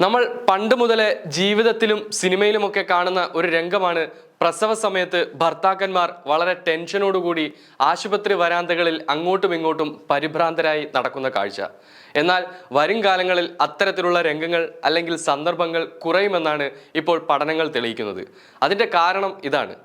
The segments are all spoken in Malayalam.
നമ്മൾ പണ്ട് മുതലേ ജീവിതത്തിലും സിനിമയിലുമൊക്കെ കാണുന്ന ഒരു രംഗമാണ് പ്രസവ സമയത്ത് ഭർത്താക്കന്മാർ വളരെ ടെൻഷനോടുകൂടി ആശുപത്രി വരാന്തകളിൽ അങ്ങോട്ടും ഇങ്ങോട്ടും പരിഭ്രാന്തരായി നടക്കുന്ന കാഴ്ച. എന്നാൽ വരും കാലങ്ങളിൽ അത്തരത്തിലുള്ള രംഗങ്ങൾ അല്ലെങ്കിൽ സന്ദർഭങ്ങൾ കുറയുമെന്നാണ് ഇപ്പോൾ പഠനങ്ങൾ തെളിയിക്കുന്നത്. അതിന്റെ കാരണം ഇതാണ്.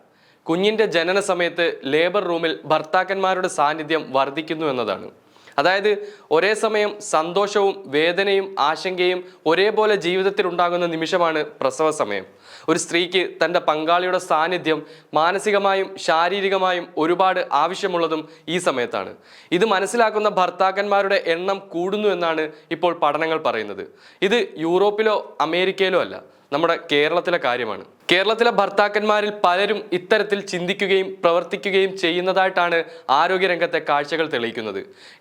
കുഞ്ഞിന്റെ ജനന സമയത്ത് ലേബർ റൂമിൽ ഭർത്താക്കന്മാരുടെ സാന്നിധ്യം വർദ്ധിക്കുന്നു എന്നതാണ്. അതായത് ഒരേ സമയം സന്തോഷവും വേദനയും ആശങ്കയും ഒരേപോലെ ജീവിതത്തിൽ ഉണ്ടാകുന്ന നിമിഷമാണ് പ്രസവ സമയം. ഒരു സ്ത്രീക്ക് തന്റെ പങ്കാളിയുടെ സാന്നിധ്യം മാനസികമായും ശാരീരികമായും ഒരുപാട് ആവശ്യമുള്ളതും ഈ സമയത്താണ്. ഇത് മനസ്സിലാക്കുന്ന ഭർത്താക്കന്മാരുടെ എണ്ണം കൂടുന്നു എന്നാണ് ഇപ്പോൾ പഠനങ്ങൾ പറയുന്നത്. ഇത് യൂറോപ്പിലോ അമേരിക്കയിലോ അല്ല. നമ്മുടെ കേരളത്തിലെ കാര്യമാണ്. കേരളത്തിലെ ഭർത്താക്കന്മാരിൽ പലരും ഇത്തരത്തിൽ ചിന്തിക്കുകയും പ്രവർത്തിക്കുകയും ചെയ്യുന്നതായിട്ടാണ് ആരോഗ്യരംഗത്തെ കാഴ്ചകൾ തെളിയിക്കുന്നത്.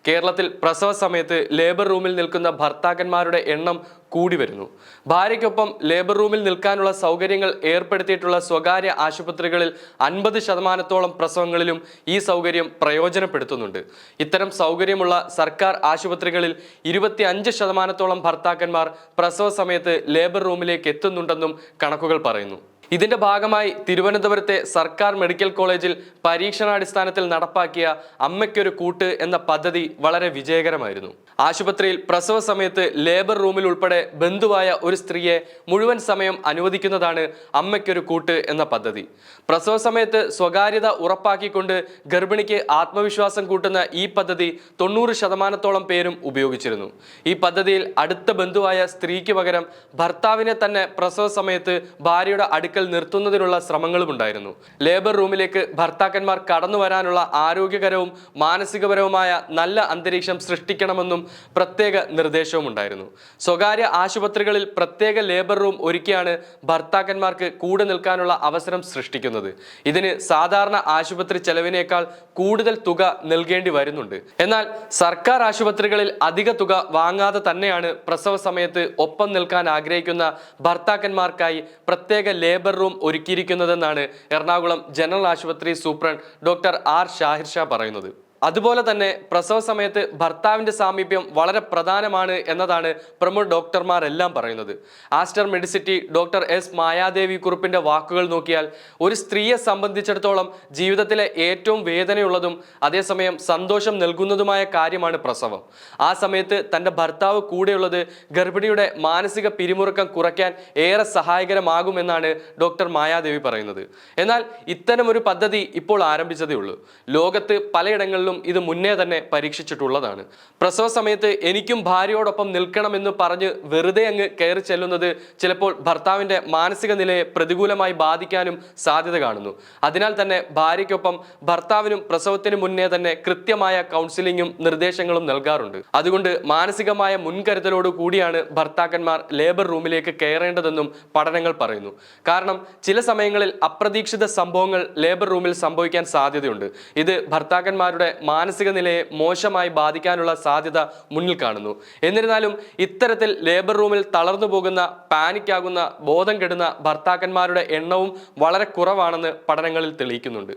കേരളത്തിൽ പ്രസവ സമയത്ത് ലേബർ റൂമിൽ നിൽക്കുന്ന ഭർത്താക്കന്മാരുടെ എണ്ണം കൂടി വരുന്നു. ഭാര്യയ്ക്കൊപ്പം ലേബർ റൂമിൽ നിൽക്കാനുള്ള സൗകര്യങ്ങൾ ഏർപ്പെടുത്തിയിട്ടുള്ള സ്വകാര്യ ആശുപത്രികളിൽ അൻപത് ശതമാനത്തോളം പ്രസവങ്ങളിലും ഈ സൗകര്യം പ്രയോജനപ്പെടുത്തുന്നുണ്ട്. ഇത്തരം സൗകര്യമുള്ള സർക്കാർ ആശുപത്രികളിൽ ഇരുപത്തി അഞ്ച് ശതമാനത്തോളം ഭർത്താക്കന്മാർ പ്രസവ സമയത്ത് ലേബർ റൂമിലേക്ക് എത്തുന്നുണ്ടെന്നും കണക്കുകൾ പറയുന്നു. ഇതിന്റെ ഭാഗമായി തിരുവനന്തപുരത്തെ സർക്കാർ മെഡിക്കൽ കോളേജിൽ പരീക്ഷണാടിസ്ഥാനത്തിൽ നടപ്പാക്കിയ അമ്മയ്ക്കൊരു കൂട്ട് എന്ന പദ്ധതി വളരെ വിജയകരമായിരുന്നു. ആശുപത്രിയിൽ പ്രസവ സമയത്ത് ലേബർ റൂമിൽ ഉൾപ്പെടെ ബന്ധുവായ ഒരു സ്ത്രീയെ മുഴുവൻ സമയം അനുവദിക്കുന്നതാണ് അമ്മയ്ക്കൊരു കൂട്ട് എന്ന പദ്ധതി. പ്രസവ സമയത്ത് സ്വകാര്യത ഉറപ്പാക്കിക്കൊണ്ട് ഗർഭിണിക്ക് ആത്മവിശ്വാസം കൂട്ടുന്ന ഈ പദ്ധതി തൊണ്ണൂറ് ശതമാനത്തോളം പേരും ഉപയോഗിച്ചിരുന്നു. ഈ പദ്ധതിയിൽ അടുത്ത ബന്ധുവായ സ്ത്രീക്ക് പകരം ഭർത്താവിനെ തന്നെ പ്രസവ സമയത്ത് ഭാര്യയുടെ അടുക്കൽ നിർത്തുന്നതിനുള്ള ശ്രമങ്ങളും ഉണ്ടായിരുന്നു. ലേബർ റൂമിലേക്ക് ഭർത്താക്കന്മാർ കടന്നു വരാനുള്ള ആരോഗ്യകരവും മാനസികപരവുമായ നല്ല അന്തരീക്ഷം സൃഷ്ടിക്കണമെന്നും പ്രത്യേക നിർദ്ദേശവും ഉണ്ടായിരുന്നു. സ്വകാര്യ ആശുപത്രികളിൽ പ്രത്യേക ലേബർ റൂം ഒരുക്കിയാണ് ഭർത്താക്കന്മാർക്ക് കൂടെ നിൽക്കാനുള്ള അവസരം സൃഷ്ടിക്കുന്നത്. ഇതിന് സാധാരണ ആശുപത്രി ചെലവിനേക്കാൾ കൂടുതൽ തുക നൽകേണ്ടി വരുന്നുണ്ട്. എന്നാൽ സർക്കാർ ആശുപത്രികളിൽ അധിക തുക വാങ്ങാതെ തന്നെയാണ് പ്രസവ സമയത്ത് ഒപ്പം നിൽക്കാൻ ആഗ്രഹിക്കുന്ന ഭർത്താക്കന്മാർക്കായി പ്രത്യേക ലേബർ റൂം ഒരുക്കിയിരിക്കുന്നതെന്നാണ് എറണാകുളം ജനറൽ ആശുപത്രി superintendent doctor R Shahir Shah പറയുന്നത്. അതുപോലെ തന്നെ പ്രസവ സമയത്ത് ഭർത്താവിന്റെ സാമീപ്യം വളരെ പ്രധാനമാണ് എന്നതാണ് പ്രമുഖ ഡോക്ടർമാരെല്ലാം പറയുന്നത്. Aster Medcity doctor S Mayadevi കുറിപ്പിന്റെ വാക്കുകൾ നോക്കിയാൽ ഒരു സ്ത്രീയെ സംബന്ധിച്ചിടത്തോളം ജീവിതത്തിലെ ഏറ്റവും വേദനയുള്ളതും അതേസമയം സന്തോഷം നൽകുന്നതുമായ കാര്യമാണ് പ്രസവം. ആ സമയത്ത് തന്റെ ഭർത്താവ് കൂടെയുള്ളത് ഗർഭിണിയുടെ മാനസിക പിരിമുറുക്കം കുറയ്ക്കാൻ ഏറെ സഹായകരമാകുമെന്നാണ് ഡോക്ടർ മായാദേവി പറയുന്നത്. എന്നാൽ ഇത്തരമൊരു പദ്ധതി ഇപ്പോൾ ആരംഭിച്ചതേ ഉള്ളൂ. ലോകത്ത് പലയിടങ്ങളിലും ഇത് മുന്നേ തന്നെ പരീക്ഷിച്ചിട്ടുള്ളതാണ്. പ്രസവ സമയത്ത് എനിക്കും ഭാര്യയോടൊപ്പം നിൽക്കണമെന്ന് പറഞ്ഞ് വെറുതെ അങ്ങ് കയറി ചെല്ലുന്നത് ചിലപ്പോൾ ഭർത്താവിന്റെ മാനസിക നിലയെ പ്രതികൂലമായി ബാധിക്കാനും സാധ്യത കാണുന്നു. അതിനാൽ തന്നെ ഭാര്യയ്ക്കൊപ്പം ഭർത്താവിനും പ്രസവത്തിന് മുന്നേ തന്നെ കൃത്യമായ കൗൺസിലിങ്ങും നിർദ്ദേശങ്ങളും നൽകാറുണ്ട്. അതുകൊണ്ട് മാനസികമായ മുൻകരുതലോട് കൂടിയാണ് ഭർത്താക്കന്മാർ ലേബർ റൂമിലേക്ക് കയറേണ്ടതെന്നും പഠനങ്ങൾ പറയുന്നു. കാരണം ചില സമയങ്ങളിൽ അപ്രതീക്ഷിത സംഭവങ്ങൾ ലേബർ റൂമിൽ സംഭവിക്കാൻ സാധ്യതയുണ്ട്. ഇത് ഭർത്താക്കന്മാരുടെ മാനസിക നിലയെ മോശമായി ബാധിക്കാനുള്ള സാധ്യത മുന്നിൽ കാണുന്നു. എന്നിരുന്നാലും ഇത്തരത്തിൽ ലേബർ റൂമിൽ തളർന്നു പോകുന്ന പാനിക്കാകുന്ന ബോധം കെടുന്ന ഭർത്താക്കന്മാരുടെ എണ്ണവും വളരെ കുറവാണെന്ന് പഠനങ്ങളിൽ തെളിയിക്കുന്നുണ്ട്.